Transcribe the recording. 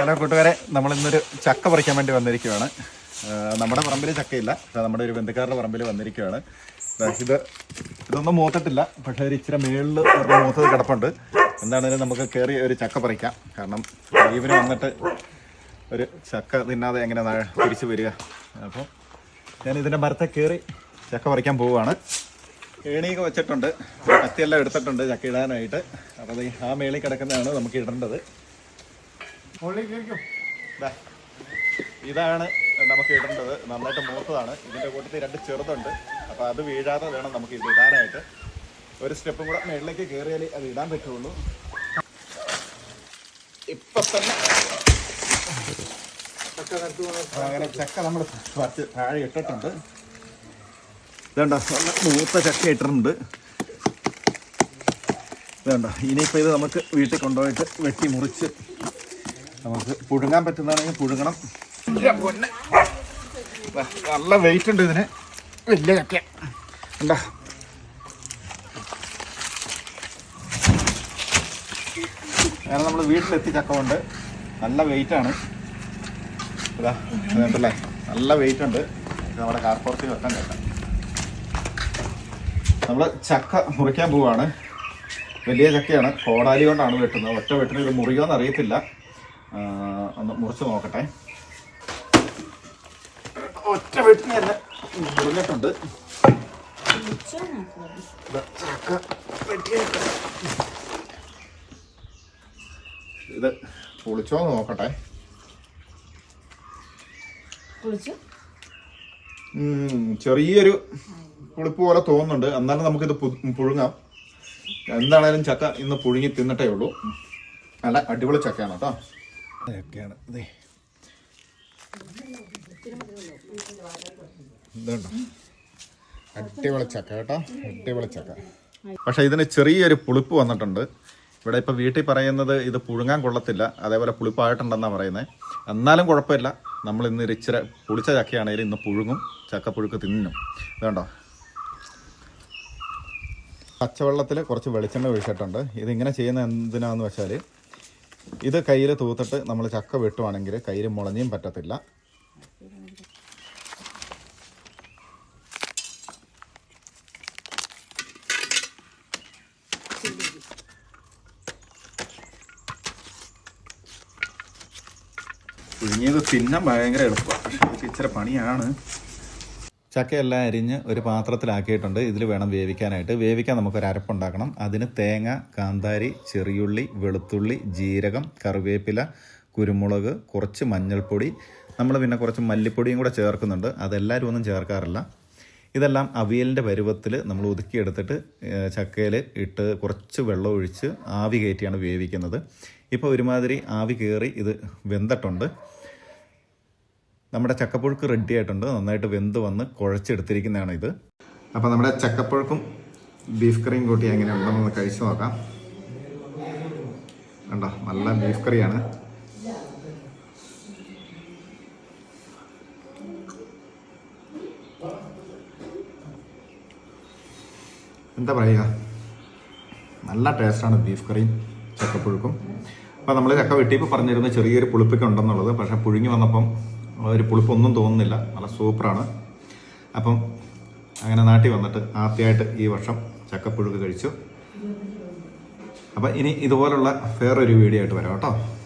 Hello കൂട്ടുകാരെ നമ്മൾ ഇന്നൊരു ചക്ക പറിക്കാൻ വേണ്ടി വന്നിരിക്കുകയാണ് നമ്മുടെ പറമ്പിൽ ചക്കയില്ല. നമ്മുടെ ഒരു ബന്ധുക്കാരുടെ പറമ്പിൽ വന്നിരിക്കുകയാണ് ഇത് ഇതൊന്നും മൂത്തിട്ടില്ല പക്ഷെ ഒരു ഇച്ചിരി മേളിൽ മൂത്തത് കിടപ്പുണ്ട്. എന്താണെങ്കിലും നമുക്ക് കയറി ഒരു ചക്ക പറിക്കാം. കാരണം ലീവിന് വന്നിട്ട് ഒരു ചക്ക തിന്നാതെ എങ്ങനെ തിരിച്ചു വരിക. അപ്പോൾ ഞാൻ ഇതിന്റെ മരത്തെ കയറി ചക്ക പറിക്കാൻ പോവുകയാണ്. ഏണിയൊക്കെ വെച്ചിട്ടുണ്ട്. കത്തിയെല്ലാം എടുത്തിട്ടുണ്ട് ചക്ക ഇടാനായിട്ട്. അപ്പോൾ ആ മേളിൽ കിടക്കുന്നതാണ് നമുക്ക് ഇടേണ്ടത്. ഇതാണ് നമുക്ക് ഇടേണ്ടത്. നന്നായിട്ട് മൂത്തതാണ്. ഇതിന്റെ കൂട്ടത്തിൽ രണ്ട് ചെറുതുണ്ട്. അപ്പൊ അത് വീഴാതെ വേണം നമുക്ക് ഇത് ഇടാനായിട്ട്. ഒരു സ്റ്റെപ്പും കൂടെ മേളിലേക്ക് കയറിയാൽ അത് ഇടാൻ പറ്റുള്ളൂ. ഇപ്പൊ തന്നെ അങ്ങനെ ചക്ക നമ്മൾ താഴെ ഇട്ടിട്ടുണ്ട്. നല്ല മൂത്ത ഇത് നമുക്ക് വീട്ടിൽ കൊണ്ടുപോയിട്ട് വെട്ടി മുറിച്ച് നമുക്ക് പുഴുങ്ങാൻ പറ്റുന്നതാണെങ്കിൽ പുഴുങ്ങണം. നല്ല വെയിറ്റ് ഉണ്ട് ഇതിന്. വലിയ ചക്ക എന്താ അങ്ങനെ നമ്മൾ വീട്ടിലെത്തി ചക്ക കൊണ്ട് നല്ല വെയിറ്റ് ആണ്. ഇതാ അതുണ്ടല്ലേ നല്ല വെയിറ്റ് ഉണ്ട്. നമ്മുടെ കാർപ്പുറത്തിൽ വെക്കാൻ കേട്ടോ. നമ്മൾ ചക്ക മുറിക്കാൻ പോവാണ്. വലിയ ചക്കയാണ്. കോടാലി കൊണ്ടാണ് വെട്ടുന്നത്. ഒറ്റ വെട്ടിന് ഇത് മുറിയോന്ന് അറിയത്തില്ല ആ, ഒന്ന് മുറിച്ച് നോക്കട്ടെ. ഒറ്റ വെട്ടി തന്നെ മുറിഞ്ഞിട്ടുണ്ട്. ഇത് പൊളിച്ചോ നോക്കട്ടെ. ചെറിയൊരു പുളിപ്പ് പോലെ തോന്നുന്നുണ്ട്. എന്നാലും നമുക്കിത് പുഴുങ്ങാം. എന്താണേലും ചക്ക ഇന്ന് പുഴുങ്ങി തിന്നിട്ടേ ഉള്ളൂ. നല്ല അടിപൊളി ചക്കയാണ് കേട്ടോ. ചക്കയാണ് ഇതേ ഇതുണ്ടോ? അടിപൊളി ചക്ക കേട്ടോ. അടിപൊളി ചക്ക. പക്ഷെ ഇതിന് ചെറിയൊരു പുളിപ്പ് വന്നിട്ടുണ്ട്. ഇവിടെ ഇപ്പോൾ വീട്ടിൽ പറയുന്നത് ഇത് പുഴുങ്ങാൻ കൊള്ളത്തില്ല. അതേപോലെ പുളിപ്പായിട്ടുണ്ടെന്നാണ് പറയുന്നത് എന്നാലും കുഴപ്പമില്ല. നമ്മൾ ഇന്ന് ഇച്ചിരി പുളിച്ച ചക്കയാണെങ്കിലും ഇന്ന് പുഴുങ്ങും. ചക്കപ്പുഴുക്ക് തിന്നും. ഇതുണ്ടോ? പച്ചവെള്ളത്തിൽ കുറച്ച് വെളിച്ചെണ്ണ ഒഴിച്ചിട്ടുണ്ട്. ഇതിങ്ങനെ ചെയ്യുന്ന എന്തിനാന്ന് വെച്ചാൽ ഇത് കയ്യിൽ തൂത്തിട്ട് നമ്മൾ ചക്ക വെട്ടുവാണെങ്കിൽ കയ്യിൽ മുളഞ്ഞും പറ്റത്തില്ല. പുഴുങ്ങിയത് തിന്നാൻ ഭയങ്കര എളുപ്പമാണ് പക്ഷേ ഇച്ചിരി പണിയാണ്. ചക്കയെല്ലാം അരിഞ്ഞ് ഒരു പാത്രത്തിലാക്കിയിട്ടുണ്ട്. ഇതിൽ വേണം വേവിക്കാനായിട്ട്. വേവിക്കാൻ നമുക്കൊരു അരപ്പുണ്ടാക്കണം. അതിന് തേങ്ങ കാന്താരി ചെറിയുള്ളി വെളുത്തുള്ളി ജീരകം കറിവേപ്പില കുരുമുളക് കുറച്ച് മഞ്ഞൾപ്പൊടി. നമ്മൾ പിന്നെ കുറച്ച് മല്ലിപ്പൊടിയും കൂടെ ചേർക്കുന്നുണ്ട്. അതെല്ലാവരും ഒന്നും ചേർക്കാറില്ല. ഇതെല്ലാം അവിയലിന്റെ പരുവത്തിൽ നമ്മൾ ഒതുക്കിയെടുത്തിട്ട് ചക്കയിൽ ഇട്ട് കുറച്ച് വെള്ളം ഒഴിച്ച് ആവി കയറ്റിയാണ് വേവിക്കുന്നത്. ഇപ്പോൾ ഒരുമാതിരി ആവി കയറി ഇത് വെന്തിട്ടുണ്ട്. നമ്മുടെ ചക്കപ്പുഴുക്ക് റെഡി ആയിട്ടുണ്ട്. നന്നായിട്ട് വെന്ത് വന്ന് കുഴച്ചെടുത്തിരിക്കുന്നതാണ് ഇത്. അപ്പോൾ നമ്മുടെ ചക്കപ്പുഴുക്കും ബീഫ് കറിയും കൂട്ടി എങ്ങനെയുണ്ടെന്ന് കഴിച്ചു നോക്കാം. കണ്ടോ നല്ല ബീഫ് കറിയാണ് എന്താ പറയുക? നല്ല ടേസ്റ്റാണ് ബീഫ് കറിയും ചക്കപ്പുഴുക്കും. അപ്പോൾ നമ്മൾ ചക്ക വെട്ടിയപ്പോൾ പറഞ്ഞിരുന്ന ചെറിയൊരു പുളിപ്പൊക്കെ ഉണ്ടെന്നുള്ളത്. പക്ഷേ പുഴുങ്ങി വന്നപ്പം ഒരു പുളിപ്പൊന്നും തോന്നുന്നില്ല. നല്ല സൂപ്പറാണ്. അപ്പം അങ്ങനെ നാട്ടിൽ വന്നിട്ട് ആദ്യമായിട്ട് ഈ വർഷം ചക്കപ്പുഴുക്ക് കഴിച്ചു. അപ്പം ഇനി ഇതുപോലുള്ള വേറൊരു വീഡിയോ ആയിട്ട് വരാം കേട്ടോ.